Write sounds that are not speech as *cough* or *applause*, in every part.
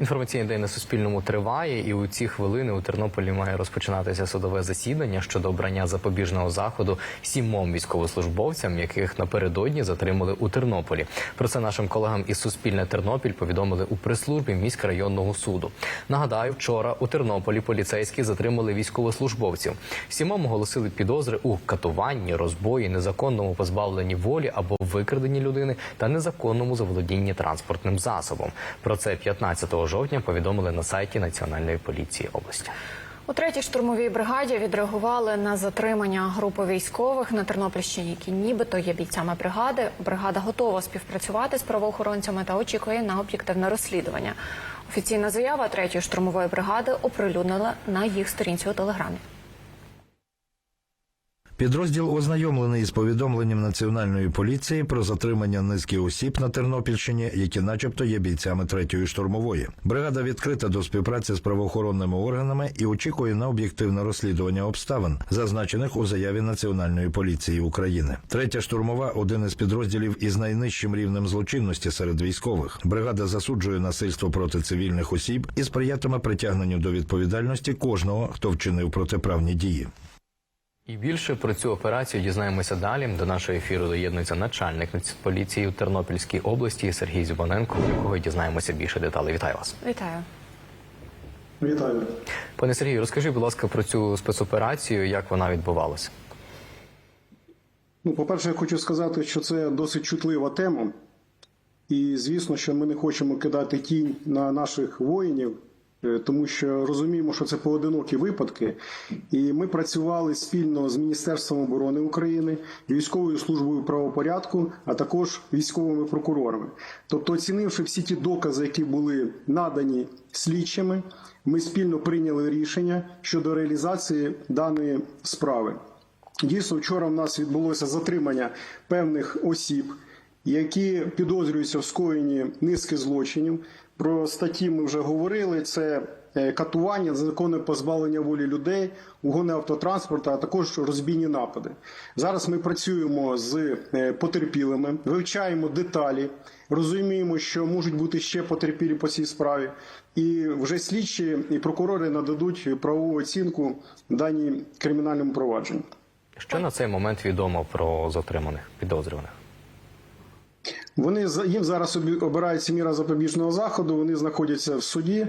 Інформаційний день на Суспільному триває, і у ці хвилини у Тернополі має розпочинатися судове засідання щодо обрання запобіжного заходу сімом військовослужбовцям, яких напередодні затримали у Тернополі. Про це нашим колегам із Суспільне Тернопіль повідомили у прес-службі міськрайонного суду. Нагадаю, вчора у Тернополі поліцейські затримали військовослужбовців. Сімом оголосили підозри у катуванні, розбої, незаконному позбавленні волі або викраденні людини та незаконному заволодінні транспортним засобом. Про це 15 жовтня повідомили на сайті Національної поліції області. У третій штурмовій бригаді відреагували на затримання групи військових на Тернопільщині, які нібито є бійцями бригади. Бригада готова співпрацювати з правоохоронцями та очікує на об'єктивне розслідування. Офіційна заява третьої штурмової бригади оприлюднила на їх сторінці у телеграмі. Підрозділ ознайомлений із повідомленням національної поліції про затримання низки осіб на Тернопільщині, які, начебто, є бійцями третьої штурмової. Бригада відкрита до співпраці з правоохоронними органами і очікує на об'єктивне розслідування обставин, зазначених у заяві Національної поліції України. Третя штурмова один із підрозділів із найнижчим рівнем злочинності серед військових. Бригада засуджує насильство проти цивільних осіб і сприятиме притягненню до відповідальності кожного, хто вчинив протиправні дії. І більше про цю операцію дізнаємося далі. До нашого ефіру доєднується начальник поліції у Тернопільській області Сергій Зюбаненко, у якого дізнаємося більше деталей. Вітаю вас. Вітаю. Вітаю. Пане Сергію, розкажіть, будь ласка, про цю спецоперацію, як вона відбувалася. Ну, по-перше, я хочу сказати, що це досить чутлива тема. І звісно, що ми не хочемо кидати тінь на наших воїнів, тому що розуміємо, що це поодинокі випадки. І ми працювали спільно з Міністерством оборони України, військовою службою правопорядку, а також військовими прокурорами. Тобто, оцінивши всі ті докази, які були надані слідчими, ми спільно прийняли рішення щодо реалізації даної справи. Дійсно, вчора в нас відбулося затримання певних осіб, які підозрюються в скоєнні низки злочинів. Про статті ми вже говорили: це е, катування, незаконне позбавлення волі людей, угони автотранспорту, а також розбійні напади. Зараз ми працюємо з е, потерпілими, вивчаємо деталі, розуміємо, що можуть бути ще потерпілі по цій справі, і вже слідчі і прокурори нададуть правову оцінку даній кримінальному провадженню. Що на цей момент відомо про затриманих підозрюваних? Вони їм зараз обирається міра запобіжного заходу. Вони знаходяться в суді,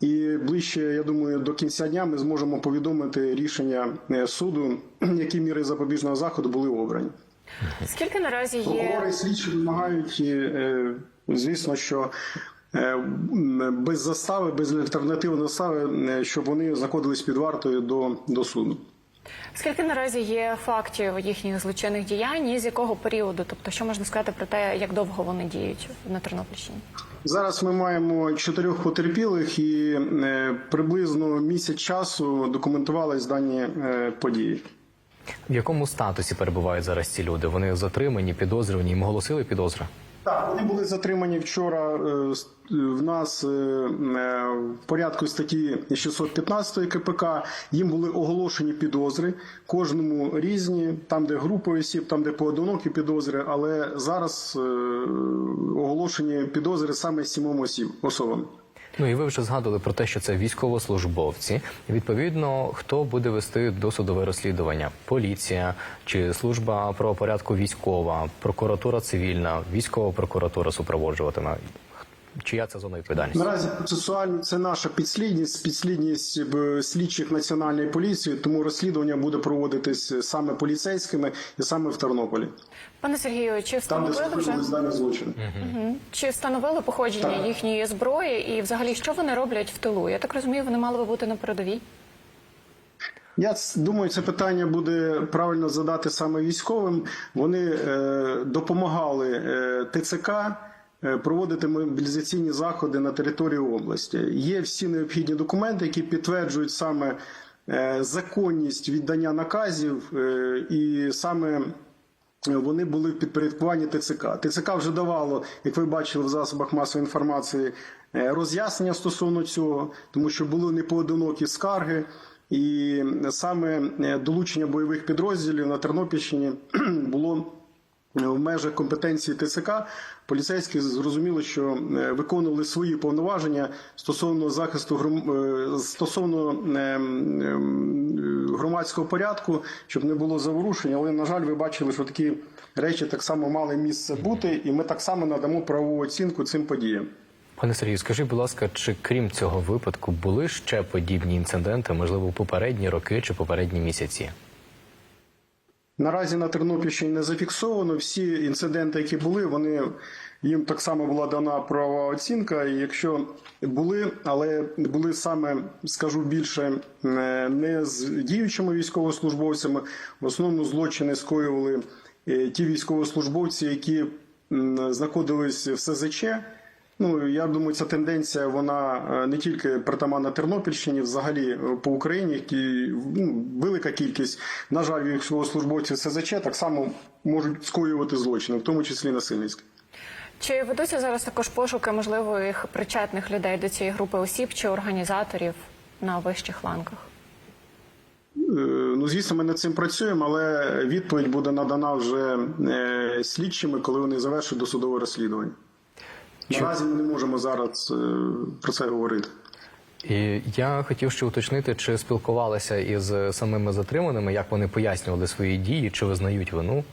і ближче, я думаю, до кінця дня ми зможемо повідомити рішення е, суду, *clears throat* які міри запобіжного заходу були обрані. Скільки наразі є Прокурори слідчі вимагають, е, звісно, що е, без застави, без альтернативної застави, щоб вони знаходились під вартою до, до суду. Скільки наразі є фактів їхніх злочинних діянь, і з якого періоду? Тобто, що можна сказати про те, як довго вони діють на Тернопільщині? Зараз ми маємо чотирьох потерпілих і е, приблизно місяць часу документувались дані е, події. В якому статусі перебувають зараз ці люди? Вони затримані, підозрювані, їм оголосили підозри? Так, вони були затримані вчора е, с- в нас е, е, в порядку статті 615 КПК. Їм були оголошені підозри, кожному різні, там, де групи осіб, там, де поодинокі підозри, але зараз е, оголошені підозри саме сімом осіб особам. Ну і ви вже згадували про те, що це військовослужбовці. Відповідно, хто буде вести досудове розслідування? Поліція чи служба правопорядку військова, прокуратура цивільна, військова прокуратура супроводжуватиме. Чия це зона відповідальності? Наразі процесуально це наша підслідність, підслідність е, слідчих національної поліції, тому розслідування буде проводитись саме поліцейськими і саме в Тернополі, Пане Сергію, чи там, встановили вже скоїлись дані злочини. чи встановили походження Так. їхньої зброї, і взагалі що вони роблять в тилу? Я так розумію, вони мали би бути на передовій. Я думаю, це питання буде правильно задати саме військовим. Вони е, допомагали е, ТЦК е, проводити мобілізаційні заходи на території області. Є всі необхідні документи, які підтверджують саме е, законність віддання наказів, е, і саме вони були в підпорядкуванні ТЦК. ТЦК вже давало, як ви бачили в засобах масової інформації, е, роз'яснення стосовно цього, тому що були непоодинокі скарги. І саме е, долучення бойових підрозділів на Тернопільщині *clears throat* було в межах компетенції ТЦК поліцейські зрозуміли, що е, виконували свої повноваження стосовно захисту е, стосовно е, м, ем, громадського порядку, щоб не було заворушень. Але на жаль, ви бачили, що такі речі так само мали місце бути, і ми так само надамо правову оцінку цим подіям. Пане Сергію, скажіть, будь ласка, чи крім цього випадку були ще подібні інциденти, можливо, попередні роки чи попередні місяці? Наразі на Тернопільщині не зафіксовано. Всі інциденти, які були, вони їм так само була дана правова оцінка. І якщо були, але були саме, скажу більше, не з діючими військовослужбовцями. В основному злочини скоювали е, ті військовослужбовці, які знаходились в СЗЧ. Ну я думаю, ця тенденція вона е, не тільки притаманна Тернопільщині, взагалі е, по Україні. які, ну, велика кількість, на жаль, військовослужбовців СЗЧ так само можуть скоювати злочини, в тому числі насильницькі. Чи ведуться зараз також пошуки можливих причетних людей до цієї групи осіб чи організаторів на вищих ланках? Е, Ну, звісно, ми над цим працюємо, але відповідь буде надана вже слідчими, коли вони завершать досудове розслідування. Наразі ми не можемо зараз е, про це говорити. І я хотів ще уточнити, чи спілкувалися із самими затриманими, як вони пояснювали свої дії, чи визнають вину.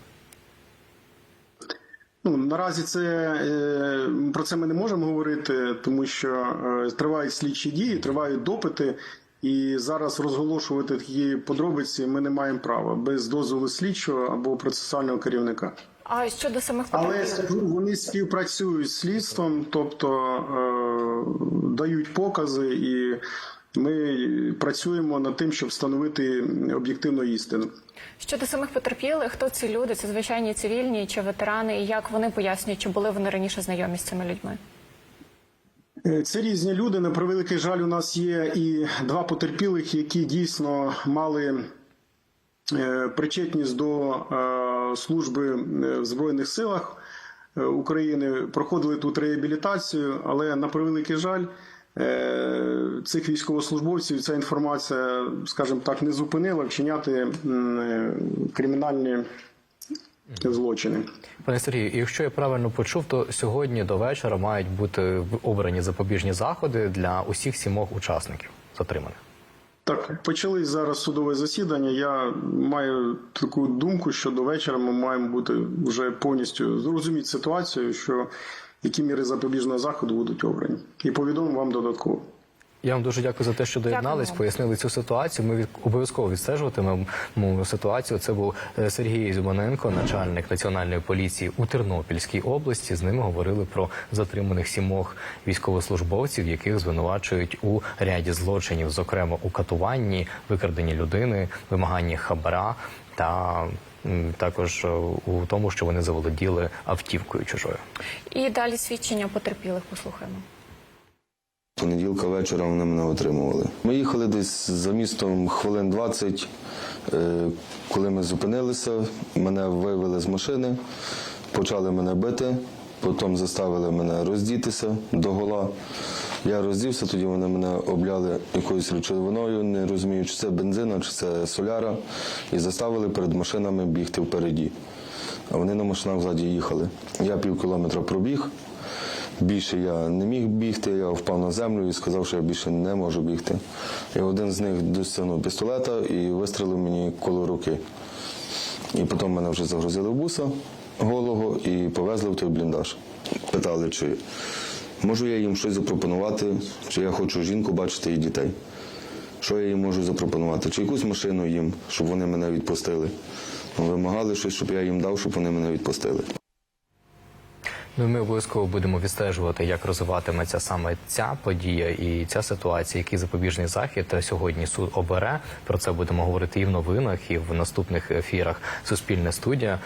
Ну наразі це е, про це ми не можемо говорити, тому що е, тривають слідчі дії, тривають допити, і зараз розголошувати такі подробиці ми не маємо права без дозволу слідчого або процесуального керівника. А щодо самих Але вони співпрацюють з слідством, тобто е, дають покази, і ми працюємо над тим, щоб встановити об'єктивну істину. Щодо самих потерпілих, хто ці люди? Це звичайні цивільні чи ветерани, і як вони пояснюють, чи були вони раніше знайомі з цими людьми? Е, Це різні люди. На превеликий жаль, у нас є і два потерпілих, які дійсно мали причетність до е, служби е, в Збройних силах е, України, проходили тут реабілітацію, але на превеликий жаль. е, Цих військовослужбовців ця інформація, скажімо так, не зупинила вчиняти е, кримінальні злочини. Пане Сергію, якщо я правильно почув, то сьогодні до вечора мають бути обрані запобіжні заходи для усіх сімох учасників затриманих. Так, почали зараз судове засідання. Я маю таку думку, що до вечора ми маємо бути вже повністю зрозуміти ситуацію, що які міри запобіжного заходу будуть обрані, і повідомимо вам додатково. Я вам дуже дякую за те, що доєднались, пояснили цю ситуацію. Ми від обов'язково відстежуватимемо ситуацію. Це був е, Сергій Зюманенко, начальник національної поліції у Тернопільській області. З ними говорили про затриманих сімох військовослужбовців, яких звинувачують у ряді злочинів, зокрема у катуванні, викраденні людини, вимаганні хабара та також е, у тому, що вони заволоділи автівкою чужою. І далі свідчення потерпілих послухаємо. Понеділка вечора вони мене отримували. Ми їхали десь за містом хвилин 20. Е, Коли ми зупинилися, мене вивели з машини, почали мене бити, потім заставили мене роздітися до гола. Я роздівся, тоді вони мене обляли якоюсь речовиною, не розумію, чи це бензина, чи це соляра, і заставили перед машинами бігти впереді. А вони на машинах ззаді їхали. Я пів кілометра пробіг. Більше я не міг бігти, я впав на землю і сказав, що я більше не можу бігти. І один з них досягнув пістолета і вистрелив мені коло руки. І потім мене вже загрузили в буса голого і повезли в той бліндаж. Питали, чи можу я їм щось запропонувати, чи я хочу жінку бачити і дітей. Що я їм можу запропонувати? Чи якусь машину їм, щоб вони мене відпустили. Вимагали щось, щоб я їм дав, щоб вони мене відпустили. Ну, ми обов'язково будемо відстежувати, як розвиватиметься саме ця подія і ця ситуація, який запобіжний захід сьогодні суд обере. Про це будемо говорити і в новинах, і в наступних ефірах. Суспільне студія.